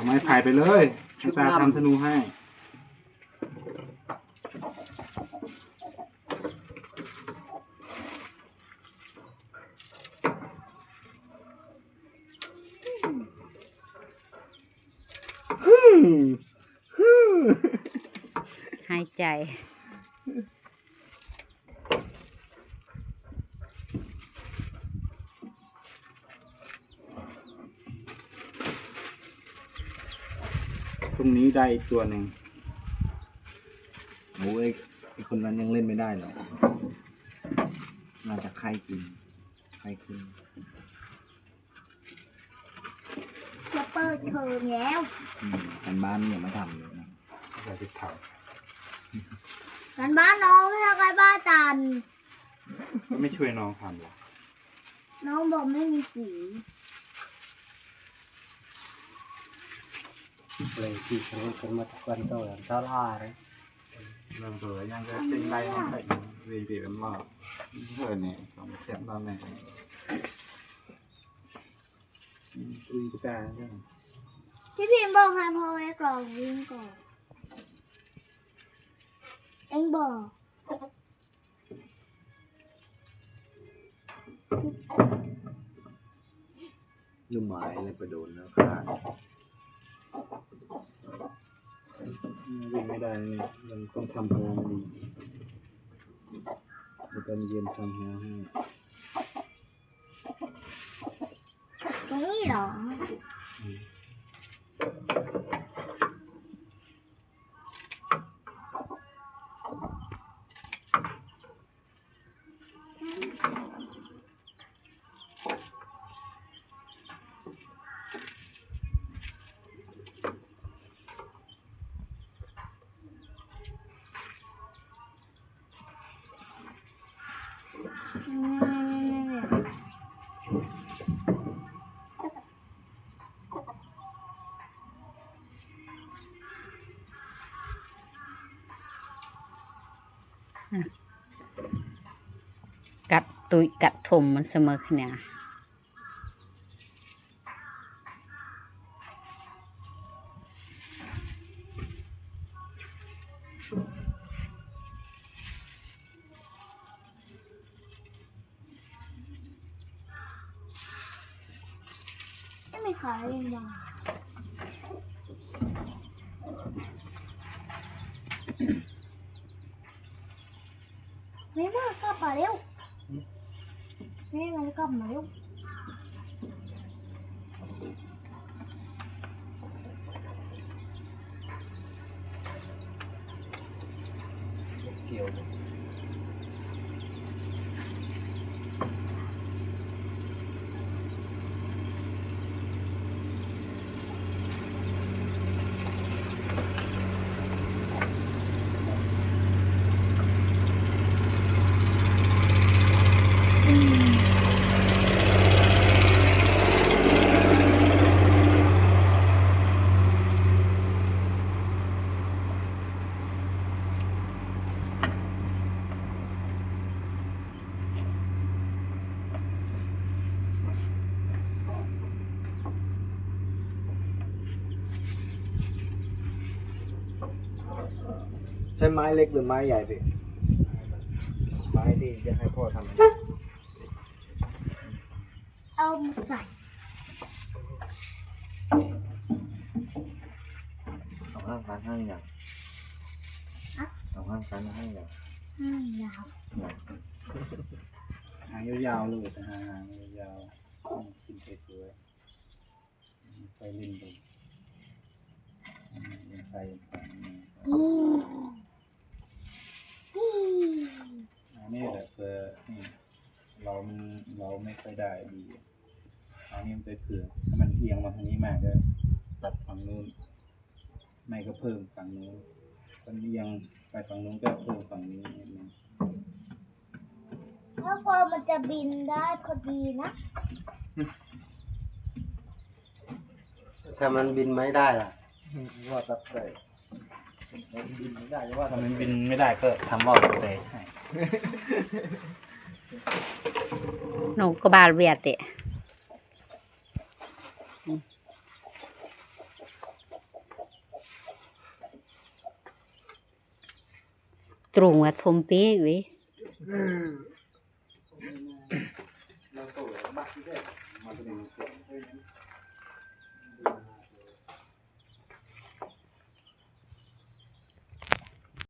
เอาไม้ไผ่ไปเลยให้ตาทำธนูให้ หายใจ รงนี้ได้อีกตัวหนึ่งโอ้ยไอคนนั้นยังเล่นไม่ได้หรอกน่าจะไข้กินไข้ขึ้นจะเปิดเทอมแล้วอืมกันบ้านเนี่ยมาทำเลยนะเดี๋ยวจะทกันบ้านน้องไม่ทำกันบ้านจันำไม่ช่วยน้องทำหรอน้องบอกไม่มีสี เลยที่เขาคนมาควันโตอย่างชอบอ่าเลยเริ่มเบื่อยังจะเป็นไรน้องใส่วีดีเป็นหลอกเพื่อนเนี่ยต้องเสียบตอนไหนอืมกุยกระจายใช่ไหมพี่พิมพ์บอกให้พ่อไว้กรองวิ่งก่อนเอ็งบอกลูกไม้อะไรไปโดนแล้วขาด วิ่ง ได้เนี่ยมันต้องทำพลังดีเดี๋ยวตอนเย็นทำหาให้ ตรงนี้เหรอ กัดตุยกัดถมมันเสมอขนาด ไม่มีขายเองบ้าง กลับมาเร็วแม่มันกลับมาเร็วเกี่ยว ใช้ไม้เล็กหรือไม้ใหญ่พี่ไม้ที่จะให้พ่อทำเอามาใส่เอาห้างคันห้างอย่างเอาห้างคันห้างอย่างห้ายาวอย่างหางยาวๆเลยแต่หางหางยาวๆต้องกินสวยๆไปลิ้นดูอืมไปฝั่งนี้ อืมอืมอันนี้แหละคือนี่เรามันเราไม่ค่อยได้ดีอันนี้มันไปเผื่อถ้ามันเอียงมาทางนี้มากก็ตัดฝั่งนู้น ไม่ก็เพิ่มฝั่งนู้นถ้ามันเอียงไปฝั่งนู้นก็เพิ่มฝั่งนี้นิดนึงถ้ากลัวมันจะบินได้พอดีนะ ถ้ามันบินไม่ได้ล่ะว่าตัดได้ ถ้ามันบินไม่ได้ก็ทำว่าวแตกหนูก็บาลเวียเตะตรงว่ทมเป้เว้ย